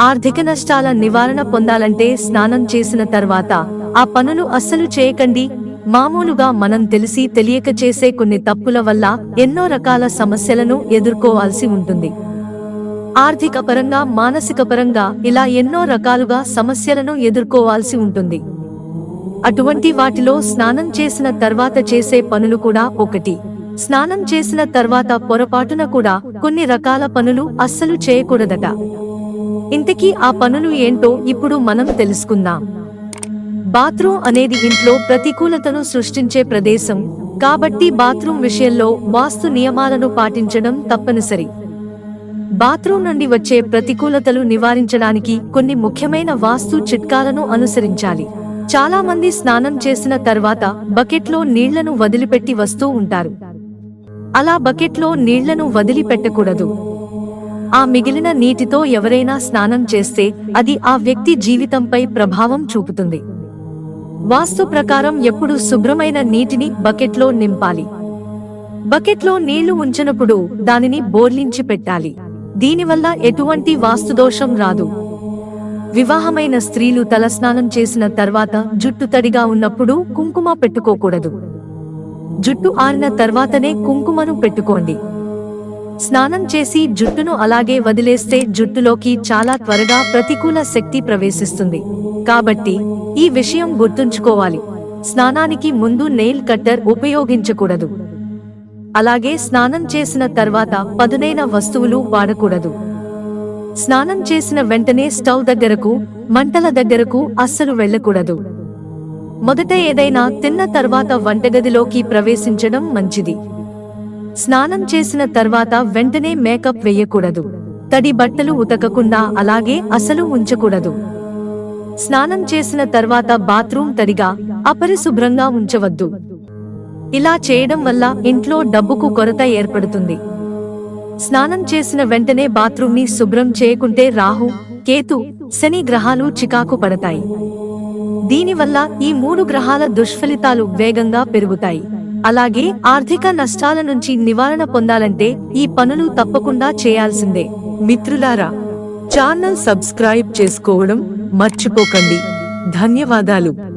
ఆర్థిక నష్టాల నివారణ పొందాలంటే స్నానం చేసిన తర్వాత ఆ పనులు అస్సలు చేయకండి. మామూలుగా మనం తెలిసి తెలియక చేసే కొన్ని తప్పుల వల్ల ఎన్నో రకాల సమస్యలను ఎదుర్కోవాల్సి ఉంటుంది. ఆర్థిక పరంగా మానసిక పరంగా ఇలా ఎన్నో రకాలుగా సమస్యలను ఎదుర్కోవాల్సి ఉంటుంది. అటువంటి వాటిలో స్నానం చేసిన తర్వాత చేసే పనులు కూడా ఒకటి. స్నానం చేసిన తర్వాత పొరపాటున కూడా కొన్ని రకాల పనులు అస్సలు చేయకూడదట. ఇంతకీ ఆ పనులు ఏంటో ఇప్పుడు మనం తెలుసుకుందాం. బాత్రూమ్ అనేది ఇంట్లో ప్రతికూలతను సృష్టించే ప్రదేశం. కాబట్టి బాత్రూమ్ విషయంలో వాస్తు నియమాలను పాటించడం తప్పనిసరి. బాత్రూమ్ నుండి వచ్చే ప్రతికూలతలు నివారించడానికి కొన్ని ముఖ్యమైన వాస్తు చిట్కాలను అనుసరించాలి. చాలా మంది స్నానం చేసిన తర్వాత బకెట్లో నీళ్ళను వదిలిపెట్టి వస్తూ ఉంటారు. అలా బకెట్లో నీళ్ళను వదిలిపెట్టకూడదు. ఆ మిగిలిన నీటితో ఎవరైనా స్నానం చేస్తే అది ఆ వ్యక్తి జీవితంపై ప్రభావం చూపుతుంది. వాస్తు ప్రకారం ఎప్పుడు శుభ్రమైన నీటిని బకెట్లో నింపాలి. బకెట్లో నీళ్ళు ఉంచినప్పుడు దానిని బోర్లించి పెట్టాలి. దీనివల్ల ఎటువంటి వాస్తుదోషం రాదు. వివాహమైన స్త్రీలు తలస్నానం చేసిన తర్వాత జుట్టు తడిగా ఉన్నప్పుడు కుంకుమ పెట్టుకోకూడదు. జుట్టు ఆరిన తర్వాతనే కుంకుమను పెట్టుకోండి. స్నానం చేసి జుట్టును అలాగే వదిలేస్తే జుట్టులోకి చాలా త్వరగా ప్రతికూల శక్తి ప్రవేశిస్తుంది. కాబట్టి ఈ విషయం గుర్తుంచుకోవాలి. స్నానానికి ముందు నెయిల్ కట్టర్ ఉపయోగించకూడదు. అలాగే స్నానం చేసిన తర్వాత పదునైన వస్తువులు వాడకూడదు. స్నానం చేసిన వెంటనే స్టవ్ దగ్గరకు మంటల దగ్గరకు అస్సలు వెళ్ళకూడదు. మొదట ఏదైనా తిన్న తర్వాత వంటగదిలోకి ప్రవేశించడం మంచిది. స్నానం చేసిన తర్వాత వెంటనే మేకప్ వేయకూడదు. తడి బట్టలు ఉతకకుండా అలాగే అసలు ఉంచకూడదు. స్నానం చేసిన తర్వాత బాత్రూమ్ తడిగా అపరిశుభ్రంగా ఉంచవద్దు. ఇలా చేయడం వల్ల ఇంట్లో డబ్బుకు కొరత ఏర్పడుతుంది. స్నానం చేసిన వెంటనే బాత్రూమ్ని శుభ్రం చేయకుంటే రాహు కేతు శని గ్రహాలు చికాకు పడతాయి. దీనివల్ల ఈ మూడు గ్రహాల దుష్ఫలితాలు వేగంగా పెరుగుతాయి. అలాగే ఆర్థిక నష్టాల నుంచి నివారణ పొందాలంటే ఈ పనులు తప్పకుండా చేయాల్సిందే. మిత్రులారా ఛానల్ సబ్స్క్రైబ్ చేసుకోవడం మర్చిపోకండి. ధన్యవాదాలు.